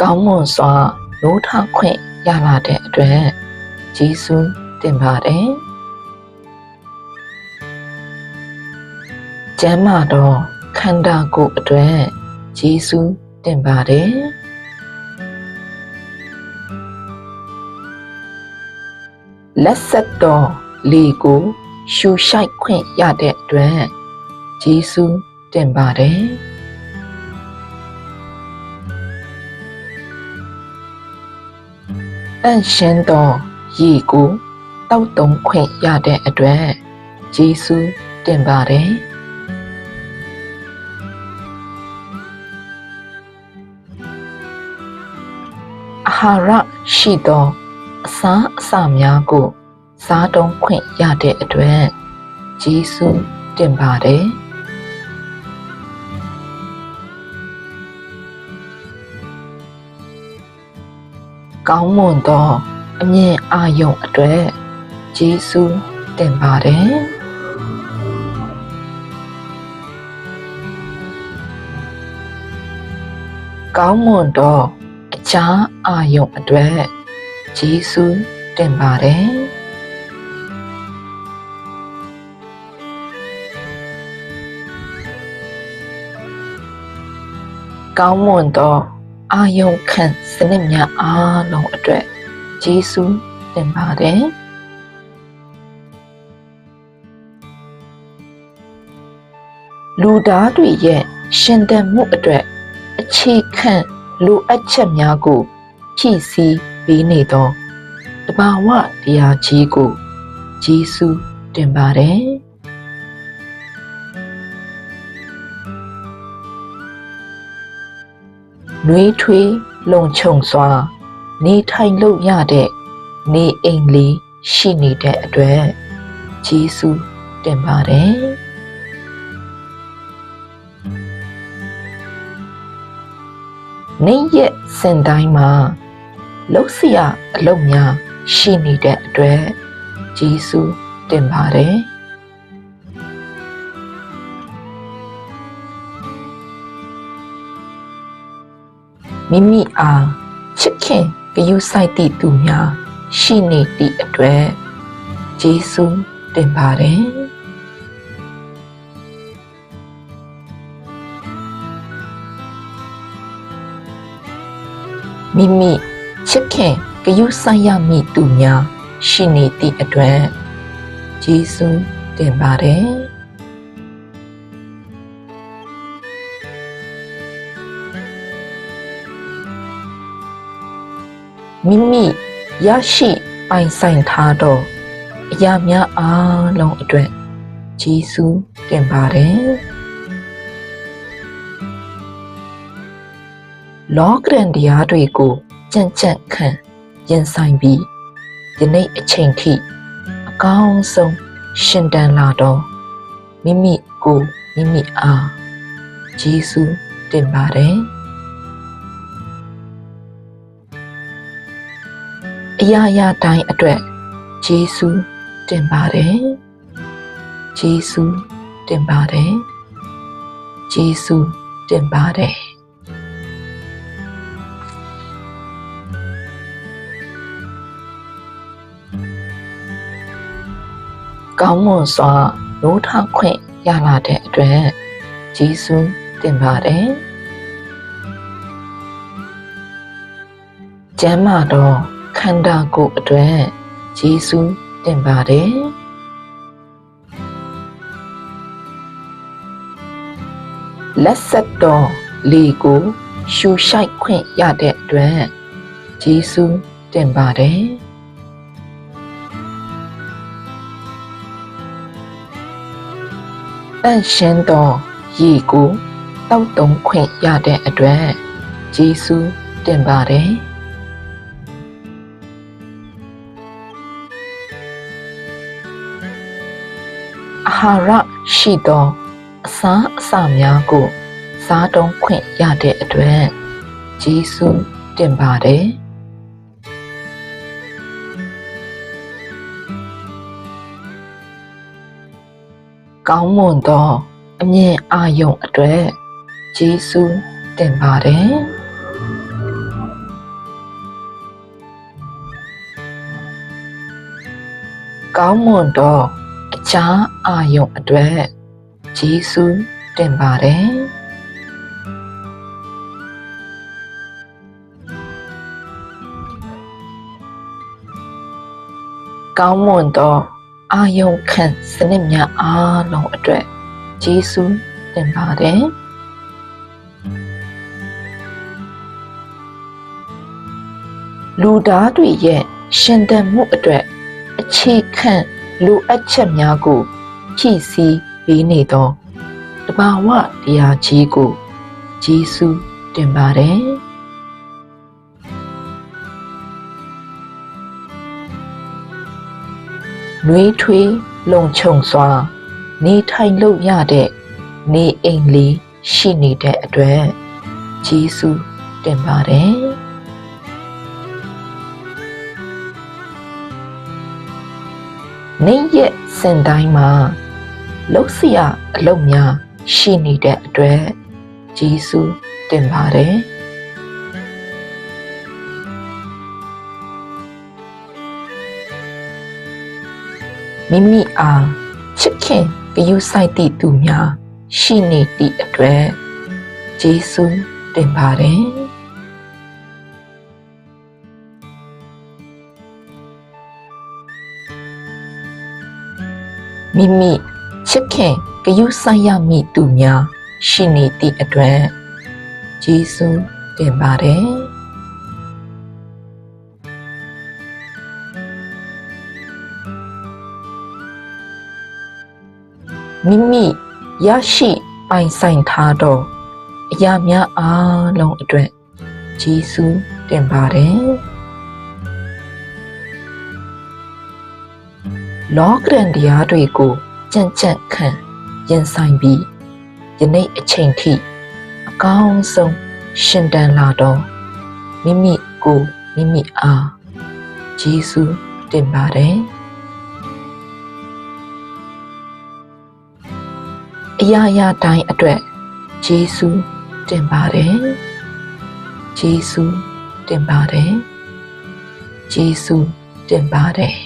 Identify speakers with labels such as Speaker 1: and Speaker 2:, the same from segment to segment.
Speaker 1: ကောင်းမွန်စွာနိုးထခွင့်ရလာတဲ့အတွက်ဂျေစုတင်ပါတယ်ကျမ်းမာတော့ခန္ဓာကိုယ်အတွက်ဂျေစုတင်ပါတယ်လက်ဆက်တော်လေကိုရှူရှိုက်ခွင့်ရတဲ့အတွက်ဂျေစုတင်ပါတယ် တန့်ရှင်းသောရေကိုတောက်တုံခွင့်ရတဲ့အတွက်ဂျေစုတင်ပါတယ်အာဟာရရှိသောအစာအစာများကိုစားတုံးခွင့်ရတဲ့အတွက်ဂျေစုတင်ပါတယ် ကောင်းမွန်သောအမြင်အာရုံအတွက်ဂျေစုတင်ပါတယ်ကောင်းမွန်သောအခြားအာယုံအတွက်ဂျေစုတင်ပါတယ်ကောင်းမွန်သော အာယုံခံစနစ်များအားလုံးအတွက်ဂျေစုတင်ပါတယ်လူသားတွေရဲ့ရှင်သန်မှုအတွက်အခြေခံလိုအပ်ချက်များကိုဖြည့်ဆည်းပေးနေသောတဘာဝတရားကြီးကိုဂျေစုတင်ပါတယ် နှွေးထွေးလုံခြုံစွာ နေထိုင်လို့ရတဲ့နေအိမ်လေးရှိနေတဲ့အတွက်ဂျေစုတင်ပါတယ်နေ့ရက်စင်တိုင်းမှာလှုပ်စီရအလုပ်များရှိနေတဲ့အတွက်ဂျေစုတင်ပါတယ် မိမိအားချစ်ခင်ဂရုစိုက်သည့်သူများရှိနေသည့်အတွက်ဂျေစုတင်ပါတယ်မိမိချစ်ခင်ဂရုစိုက်ရမည့်သူများရှိနေသည့်အတွက်ဂျေစုတင်ပါတယ် မိမိရရှိပိုင်ဆိုင်ထားသောအရာများအားလုံးအတွက်ဂျေစုတင်ပါတယ်လောကရန်တရားတွေကိုကြံ့ကြံ့ခံရင်ဆိုင်ပြီးယနေ့အချိန်ထိအကောင်းဆုံးရှင်တန်လာတော့မိမိကိုမိမိအားဂျေစုတင်ပါတယ် အရာရာတိုင်းအတွက်ဂျေစုတင်ပါတယ်ဂျေစုတင်ပါတယ်ဂျေစုတင်ပါတယ်ကောင်းမွန်စွာနိုးထခွင့်ရလာတဲ့အတွက်ဂျေစုတင်ပါတယ်ကျမ်းမာတော့ ခန္ဓာကိုယ်အတွက်ဂျေစုတင်ပါတယ်လက်ဆက်တော်လေကိုရှူရှိုက်ခွင့်ရတဲ့အတွက်ဂျေစုတင်ပါတယ်တန့်ရှင်းသောရေကိုတောက်တုံခွင့်ရတဲ့အတွက်ဂျေစုတင်ပါတယ် ဟာရရှိသော အစားအစာများကိုစားတုံးခွင့်ရတဲ့အတွက်ဂျေဆုတင်ပါတယ်ကောင်းမွန်သောအမြင်အာရုံအတွက်ဂျေဆုတင်ပါတယ်ကောင်းမွန်သော အခြားအာယုံအတွက်ဂျေစုတင်ပါတယ်ကောင်းမွန်သောအာယုံခံစနစ်များအားလုံးအတွက်ဂျေစုတင်ပါတယ်လူသားတွေရဲ့ရှင်သန်မှုအတွက်အခြေခံ လိုအပ်ချက်များကိုဖြည့်ဆည်းပေးနေသောတဘာဝတရားကြီးကိုဂျေစုတင်ပါတယ်နှွေးထွေးလုံခြုံစွာ နေထိုင်လို့ရတဲ့နေအိမ်လေးရှိနေတဲ့အတွက်ဂျေစုတင်ပါတယ် နေ့ရက်စင်တိုင်းမှာလှုပ်စီရအလုပ်များရှိနေတဲ့အတွက်ဂျေစုတင်ပါတယ်မိမိအားချစ်ခင်ဂရုစိုက်သည့်သူများရှိနေသည့်အတွက်ဂျေစုတင်ပါတယ် မိမိချစ်ခင်ဂရုစိုက်ရမည့်သူများရှိနေသည့်အတွက်ဂျေစုတင်ပါတယ်မိမိရရှိပိုင်ဆိုင်ထားသောအရာများအားလုံးအတွက်ဂျေစုတင်ပါတယ် လောကရန်တရားတွေကိုကြံ့ကြံ့ခံရင်ဆိုင်ပြီးယနေ့အချိန်ထိအကောင်းဆုံးရှင်တန်လာတော့မိမိကိုမိမိအားဂျေစုတင်ပါတယ်အရာရာတိုင်းအတွက်ဂျေစုတင်ပါတယ်ဂျေစုတင်ပါတယ်ဂျေစုတင်ပါတယ်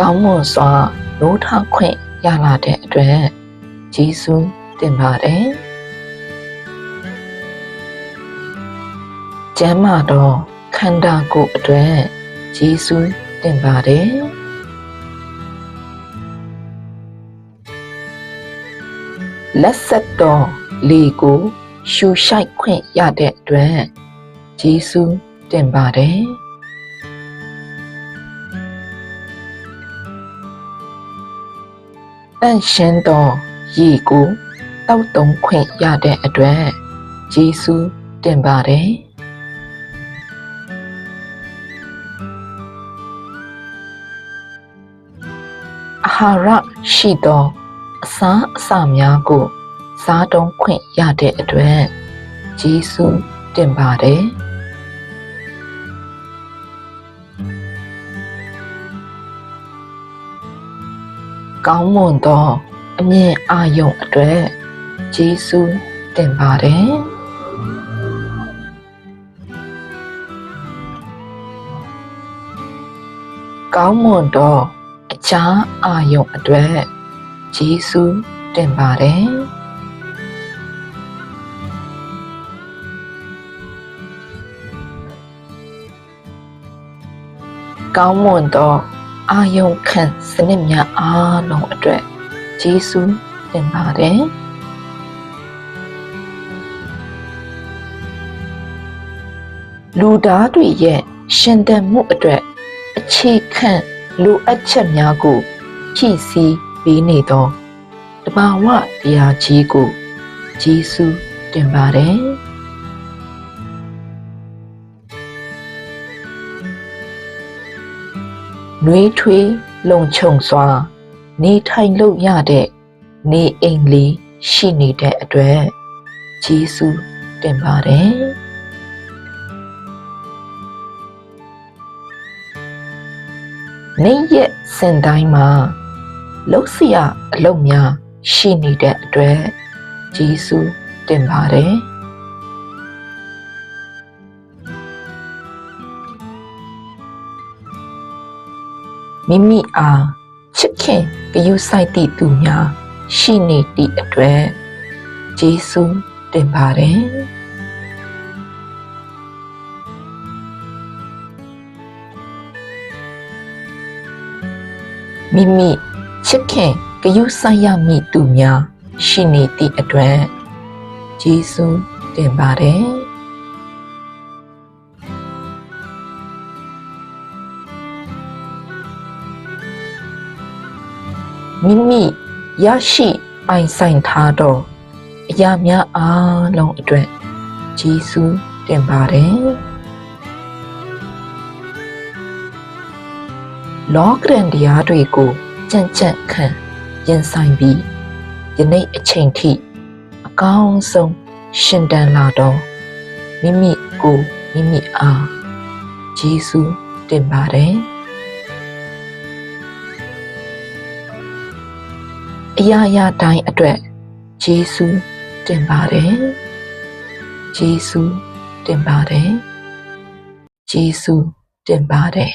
Speaker 1: ကောင်းမွန်စွာနိုးထခွင့်ရလာတဲ့အတွက်ဂျေစုတင်ပါတယ်ကျမ်းမာတော့ခန္ဓာကိုယ်အတွက်ဂျေစုတင်ပါတယ်လက်ဆက်တော်လေကိုရှူရှိုက်ခွင့်ရတဲ့အတွက်ဂျေစုတင်ပါတယ် န့်ရှင်းသောရေကိုတောက်တုံခွင့်ရတဲ့အတွက်ဂျေစုတင်ပါတယ်အာဟာရရှိသောအစာအစာများကိုစားတုံးခွင့်ရတဲ့အတွက်ဂျေစုတင်ပါတယ် ကောင်းမွန်သောအမြင်အာရုံအတွက်ဂျေစုတင်ပါတယ်ကောင်းမွန်သောအခြားအာယုံအတွက်ဂျေစုတင်ပါတယ်ကောင်းမွန်သော အာယုံခံစနစ်များအားလုံးအတွက်ဂျေစုတင်ပါတယ်လူသားတွေရဲ့ရှင်သန်မှုအတွက်အခြေခံလိုအပ်ချက်များကိုဖြည့်ဆည်းပေးနေသောတဘာဝတရားကြီးကိုဂျေစုတင်ပါတယ် နှွေးထွေးလုံခြုံစွာ နေထိုင်လို့ရတဲ့နေအိမ်လေးရှိနေတဲ့အတွက်ဂျေစုတင်ပါတယ်နေ့ရက်စင်တိုင်းမှာလှုပ်စီရအလုပ်များရှိနေတဲ့အတွက်ကျေးဇူးတင်ပါတယ် မိမိအားချစ်ခင်ဂရုစိုက်သည့်သူများရှိနေသည့်အတွက်ကျေးဇူးတင်ပါတယ်မိမိချစ်ခင်ဂရုစိုက်ရမည့်သူများရှိနေသည့်အတွက်ကျေးဇူးတင်ပါတယ် မိမိရရှိပိုင်ဆိုင်ထားသောအရာများအားလုံးအတွက်ကျေးဇူးတင်ပါတယ်လောကရန်တရားတွေကိုကြံ့ကြံ့ခံရင်ဆိုင်ပြီးယနေ့အချိန်ထိအကောင်းဆုံးရှင်တန်လာတော့မိမိကိုယ်မိမိအားယေရှုတင်ပါတယ် အရာရာတိုင်းအတွက်ယေရှုတင်ပါတယ်ယေရှုတင်ပါတယ်ယေရှုတင်ပါတယ်